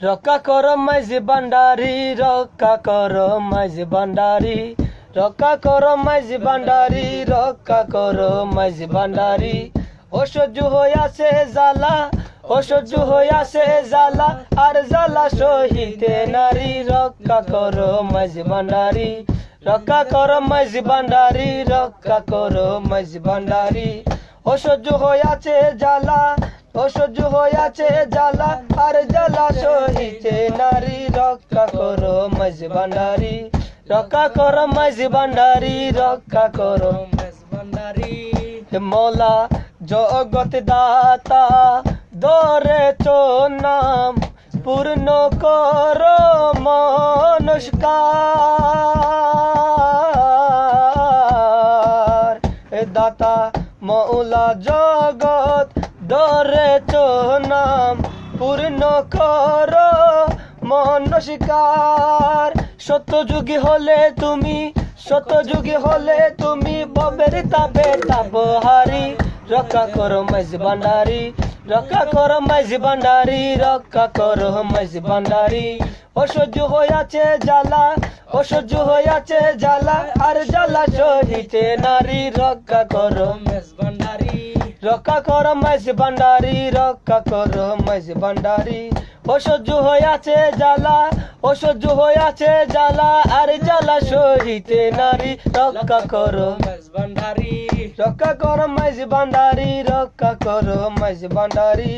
রক্ষা কর মাইজি বান্ডারি রক্ষা কর মাইজি বান্ডারি রক্ষা কর মাইজি বান্ডারি রক্ষা কর মাইজি বান্ডারি অসহ্য হইয়াছে জ্বালা অসহ্য হইয়াছে জ্বালা, আর জ্বালা সহিতে নারী। রক্ষা কর মাইজি বান্ডারি রক্ষা কর মাইজি বান্ডারি রক্ষা কর মাইজি বান্ডারি অসহ্য হইয়াছে জ্বালা অসহ্য হইয়াছে জ্বালা, আর জ্বালা সহিতে নারী, রক্ষা করো মাঝ ভান্ডারি, রক্ষা করো মাঝ ভান্ডারি, রক্ষা করো হে মৌলা জগত দাতা দরে নাম, পূর্ণ করো মনস্কার। দাতা, মৌলা জগৎ চো নাম পূর্ণ কর, মনস্কার। সত্যযুগী হলে তুমি, সত্যযুগী হলে তুমি ববের তাবে তাবহারি রক্ষা করো মাইজ ভান্ডারি, রক্ষা করো মাইজ ভান্ডারি, রক্ষা করো মাইজ ভান্ডারি। অসহ্য হইয়াছে জ্বালা, অসহ্য হইয়াছে জ্বালা, আর জ্বালা সহিতে নারী। রক্ষা করো রক্ষা করো মাইজ ভান্ডারি রক্ষা করো মাইজ ভান্ডারি। অসহ্য হইয়াছে জ্বালা অসহ্য হইয়াছে জ্বালা আর জ্বালা সহিতে নারী। রক্ষা করো রক্ষা করো মাইজ ভান্ডারি রক্ষা করো মাইজ ভান্ডারি।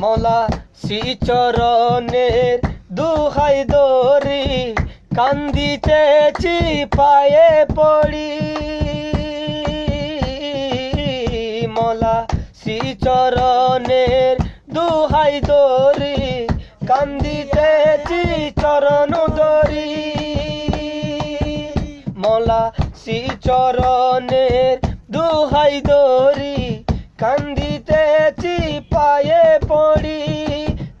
মৌলা শ্রীচরণের দুহাই দরি কান্দিতেছি পায়ে পড়ি। মৌলা শ্রীচরণের দুহাই দরি কান্দিতেছি চরণ দরি মৌলা শ্রীচরণের দুহাই দরি কান্দিতেছি পায়ে পড়ি।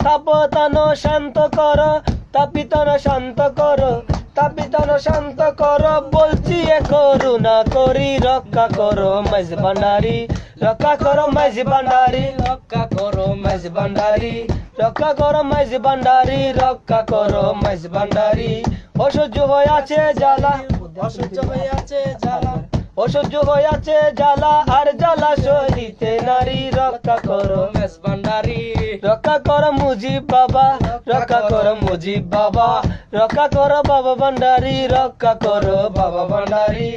তাপতান শান্ত কর, তাপিতন শান্ত কর, তাপিতন শান্ত কর, বলছি এ করুণা করি, রক্ষা করো মাইজ রক্ষা করো মাইজ ভান্ডারি রক্ষা করো মাইজ ভান্ডারি রক্ষা করো মাইজ ভান্ডারি রক্ষা করো মাইজ ভান্ডারি। অসহ্য হইয়াছে জ্বালা অসহ্য হইয়াছে জ্বালা। অসহ্য হইয়াছে জ্বালা আর জ্বালা সহিতে নারী। রক্ষা করো মেস ভান্ডারি রক্ষা করো মুজিব বাবা রক্ষা করো মুজিব বাবা রক্ষা করো বাবা ভান্ডারি রক্ষা করো বাবা ভান্ডারি।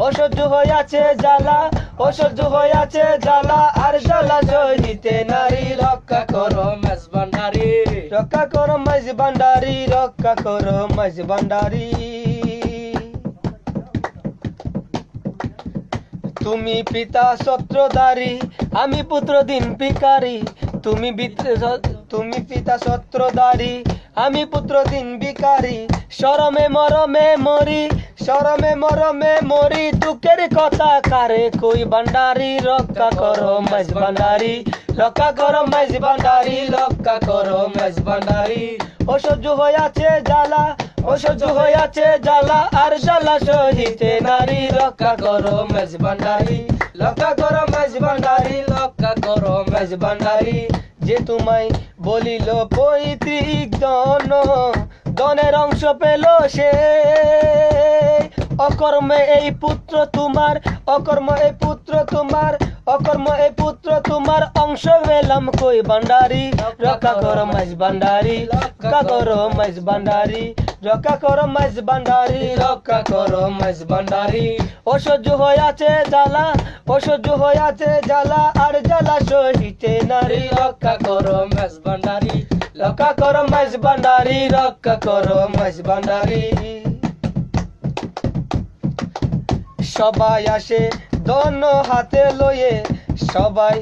অসহ্য হইয়াছে জ্বালা, অসহ্য হইয়াছে জ্বালা, আর জ্বালা সহিতে নারী রক্ষা করো মেস ভান্ডারি। রক্ষা করো মাঝ ভান্ডারি, রক্ষা করো মাঝ ভান্ডারি। তুমি পিতা সত্রধারী, আমি পুত্র দিন পিকারি তুমি তুমি পিতা সত্রধারী, আমি পুত্র দিন বিকারি শরমে মরমে মরি শরমে মরমে মরি দুঃখের কথা কারে কই ভান্ডারি, রক্ষা করো মাঝ ভান্ডারি। রক্ষা করো মাঝ ভান্ডারি, রক্ষা করো মাঝ ভান্ডারি। অসহ্য হইয়াছে জ্বালা, অসহ্য হইয়াছে জ্বালা, আর জ্বালা সহিতে নারী। রক্ষা করো মাঝ ভান্ডারি, রক্ষা করো মাঝ ভান্ডারি, রক্ষা করো মাঝ ভান্ডারি। যে তোমায় বলিল পৈতৃক দন দনের অংশ পেল সে। অকর্মে এই পুত্র তোমার, অকর্ম এই পুত্র তোমার, অকর্ম এই পুত্র তোমার অংশ পেলাম কই ভান্ডারি? রক্ষা করো মাঝ ভান্ডারি, রক্ষা করো মাঝ ভান্ডারি, রক্ষা করো মাঝ ভান্ডারি, রক্ষা করো মাঝ ভান্ডারি। অসহ্য হইয়াছে জ্বালা, অসহ্য হইয়াছে জ্বালা, আর জ্বালা সহিতে নারী। রক্ষা করো মেস ভান্ডারি রক্ষা করো মাইস ভান্ডারি, রক্ষা করো মাইস ভান্ডারি। সবাই আসে দন হাতে লয়ে, সবাই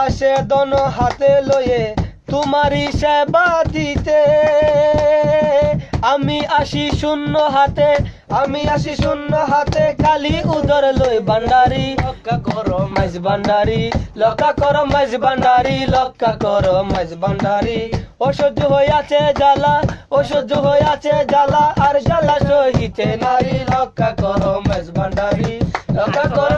আসে দন হাতে লয়ে তোমারই সেবা দিতে। আমি আসি শূন্য হাতে, আমি আসি শূন্য হাতে কালি উদর লই ভান্ডারি। রক্ষা করো মাঝ ভান্ডারি লক্ষা করো মাঝ ভান্ডারি লক্ষা করো মাঝ ভান্ডারি। অসহ্য হইয়াছে জ্বালা, অসহ্য হইয়াছে জ্বালা, আর জ্বালা সহিতে নারী। লক্কা করো মাঝ ভান্ডারি, লক্কা করো